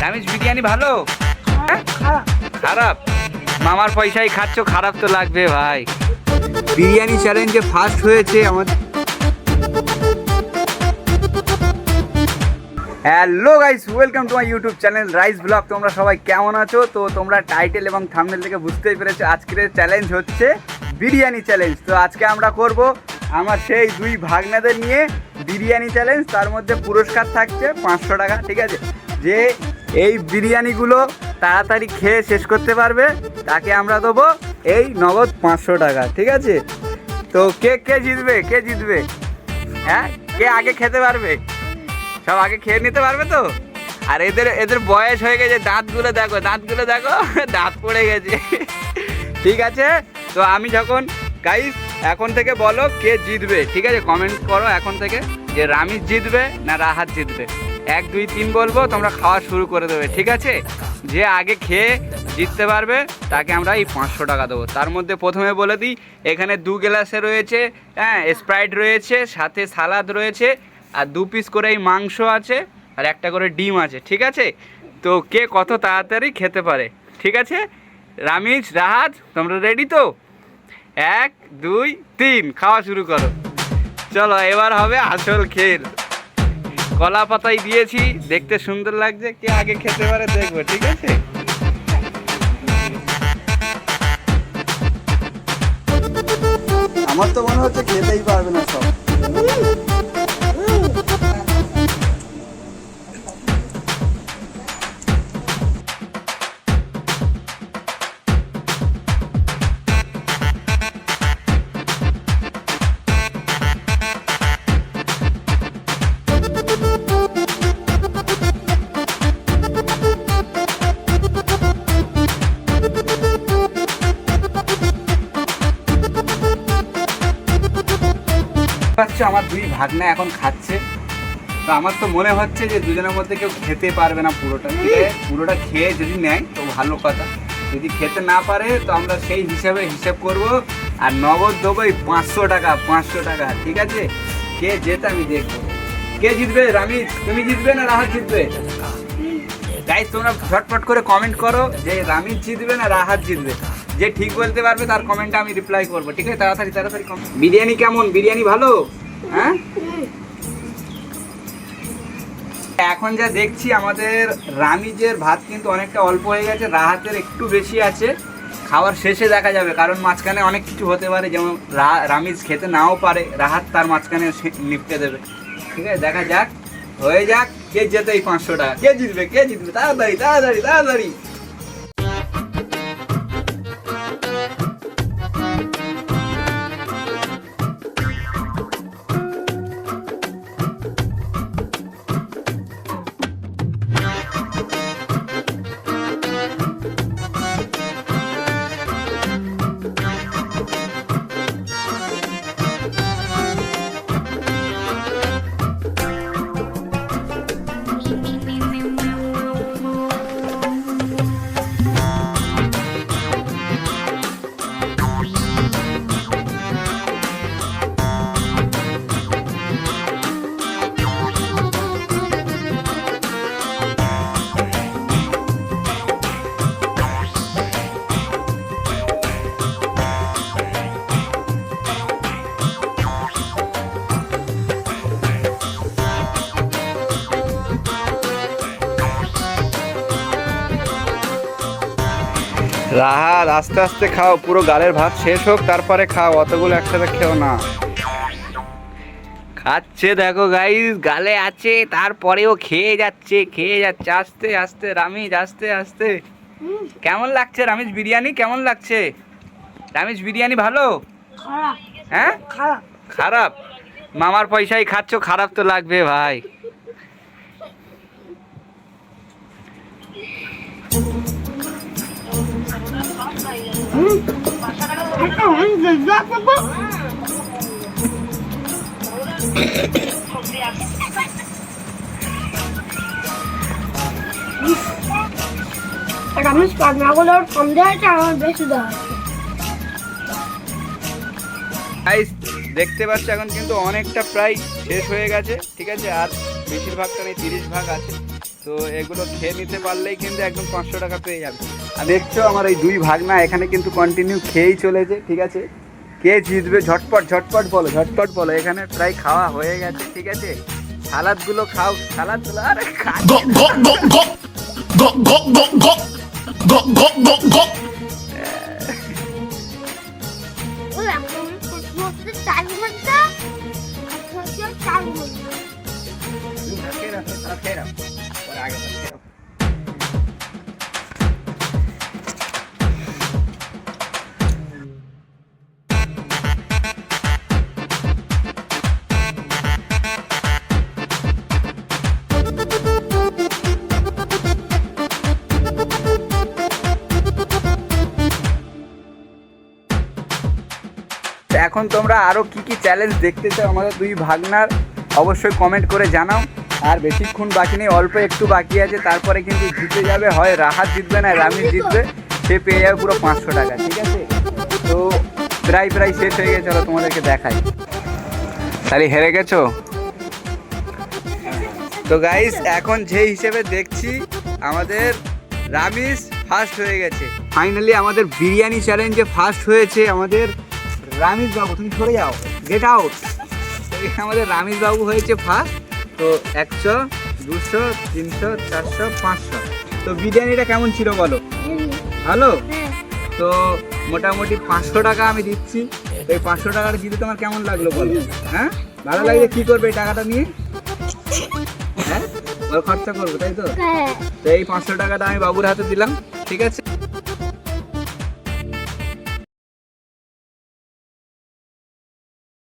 রামিজ বিরিয়ানি ভালো? খারাপ। মামার পয়সায় খাচ্ছ খারাপ তো লাগবে ভাই। বিরিয়ানি চ্যালেঞ্জে ফার্স্ট হয়েছে আমাদের hello guys welcome to my YouTube channel rice blog তোমরা সবাই কেমন আছো? তো তোমরা টাইটেল এবং থাম্বনেল থেকে বুঝতেই পেরেছ আজকের চ্যালেঞ্জ হচ্ছে বিরিয়ানি চ্যালেঞ্জ তো আজকে আমরা করব আমার সেই দুই ভাগনাদের নিয়ে বিরিয়ানি চ্যালেঞ্জ তার মধ্যে পুরস্কার থাকছে পাঁচশো টাকা, ঠিক আছে? যে এই বিরিয়ানিগুলো তাড়াতাড়ি খেয়ে শেষ করতে পারবে, তাকে আমরা দেবো এই নগদ পাঁচশো টাকা, ঠিক আছে? তো কে কে জিতবে কে জিতবে? হ্যাঁ? কে আগে খেতে পারবে? সব আগে খেয়ে নিতে পারবে তো? আর এদের এদের বয়স হয়ে গেছে, দাঁতগুলো দেখো দাঁতগুলো দেখো, দাঁত পড়ে গেছে। ঠিক আছে? তো আমি যখন গাইস এখন থেকে বলো কে জিতবে, ঠিক আছে? কমেন্ট করো এখন থেকে যে রামিজ জিতবে না রাহাত জিতবে। এক, দুই, তিন বলব, তোমরা খাওয়া শুরু করে দেবে, ঠিক আছে? যে আগে খেয়ে জিততে পারবে, তাকে আমরা এই পাঁচশো টাকা দেবো। তার মধ্যে প্রথমে বলে দিই, এখানে দু গ্লাসে রয়েছে হ্যাঁ স্প্রাইট রয়েছে, সাথে সালাদ রয়েছে, আর দু পিস করে এই মাংস আছে, আর একটা করে ডিম আছে, ঠিক আছে? তো কে কত তাড়াতাড়ি খেতে পারে, ঠিক আছে? রামিজ, রাহাত, তোমরা রেডি তো? এক, দুই, তিন। খাওয়া শুরু করো। চলো, এবার হবে আসল খেল। কলা পাতাই দিয়েছি। দেখতে সুন্দর লাগছে। কে আগে খেতে পারে দেখব, ঠিক আছে? আমার তো মনে হচ্ছে খেতেই পারবে না সব। পাচ্ছ আমার দুই ভাগনা এখন খাচ্ছে। তো আমার তো মনে হচ্ছে যে দুজনের মধ্যে কেউ খেতে পারবে না পুরোটা। পুরোটা খেয়ে যদি নেয়, তো ভালো কথা। যদি খেতে না পারে, তো আমরা সেই হিসাবে হিসেব করব। আর নগদ দেবো এই পাঁচশো টাকা পাঁচশো টাকা। ঠিক আছে? কে যেতে আমি দেখব। কে জিতবে? রামি তুমি জিতবে না রাহাত জিতবে? গাইজ তোমরা ফটফট করে কমেন্ট করো যে রামিজ জিতবে না রাহাত জিতবে। যে ঠিক বলতে পারবে, তার কমেন্টটা আমি রিপ্লাই করব। ঠিক আছে? তাড়াতাড়ি তাড়াতাড়ি বিরিয়ানি কেমন? বিরিয়ানি ভালো? হ্যাঁ? এখন যা দেখছি, আমাদের রামিজের ভাত কিন্তু অনেকটা অল্প হয়ে গেছে, রাহাতের একটু বেশি আছে। খাওয়ার শেষে দেখা যাবে, কারণ মাঝখানে অনেক কিছু হতে পারে, যেমন রামিজ খেতে নাও পারে, রাহাত তার মাঝখানে নিপটে দেবে। ঠিক আছে, দেখা যাক, হয়ে যাক, কে যেতে এই পাঁচশো টাকা। কে জিতবে কে জিতবে? তাড়াতাড়ি তাড়াতাড়ি তাড়াতাড়ি। রাহাত আস্তে আস্তে খাও পুরো গালের ভাত শেষ হোক তারপরে খাও অতগুলো একসাথে খেও না। খাচ্ছে দেখো গাইস গালে আছে তারপরেও খেয়ে যাচ্ছে খেয়ে যাচ্ছে আস্তে আস্তে রামিজ আস্তে আস্তে। কেমন লাগছে রামিজ বিরিয়ানি? কেমন লাগছে? রামিজ বিরিয়ানি ভালো? হ্যাঁ? খারাপ। মামার পয়সায় খাচ্ছ খারাপ তো লাগবে ভাই। রমেশ দেখতে পাচ্ছ এখন কিন্তু অনেকটা প্রায় শেষ হয়ে গেছে, ঠিক আছে? আর বেশিরভাগটা নেই তিরিশ ভাগ আছে। তো এগুলো খেয়ে নিতে পারলেই কিন্তু একদম পাঁচশো টাকা পেয়ে যাবে। দেখছ আমার এই দুই ভাগ না এখানে কিন্তু কন্টিনিউ খেয়েই চলেছে ঠিক আছে কে জিতবে ঝটপট ঝটপট বলো ঝটপট বলো এখানে প্রায় খাওয়া হয়ে গেছে ঠিক আছে সালাদগুলো খাও সালাদগুলো আরে খেয়ে রাখো, খেয়ে রাখো। আগে তো এখন তোমরা আরও কি কি চ্যালেঞ্জ দেখতে চাও আমাদের দুই ভাগনার, অবশ্যই কমেন্ট করে জানাও। আর বেশিক্ষণ বাকি নেই, অল্প একটু বাকি আছে, তারপরে কিন্তু জিতে যাবে, হয় রাহাত জিতবে না, রামিজ জিতবে, সে পেয়ে যাবে পুরো পাঁচশো টাকা, ঠিক আছে? তো প্রায় প্রায় শেষ হয়ে গেছে, চলো তোমাদেরকে দেখাই। তাহলে হেরে গেছো? তো গাইস এখন যে হিসেবে দেখছি, আমাদের রামিস ফার্স্ট হয়ে গেছে। ফাইনালি আমাদের বিরিয়ানি চ্যালেঞ্জে ফার্স্ট হয়েছে আমাদের রামিস বাবু তুমি সরে যাও। গেট আউট আমাদের রামিস বাবু হয়েছে ফার্স্ট তো একশো দুশো তিনশো চারশো পাঁচশো। তো বিরিয়ানিটা কেমন ছিল বলো? ভালো? তো মোটামুটি পাঁচশো টাকা আমি দিচ্ছি। এই পাঁচশো টাকাটা দিতে তোমার কেমন লাগল বলো? হ্যাঁ? ভালো লাগলে কি করবে এই টাকাটা নিয়ে? হ্যাঁ? খরচা করব তাই তো? হ্যাঁ। তো এই পাঁচশো টাকাটা আমি বাবুর হাতে দিলাম ঠিক আছে?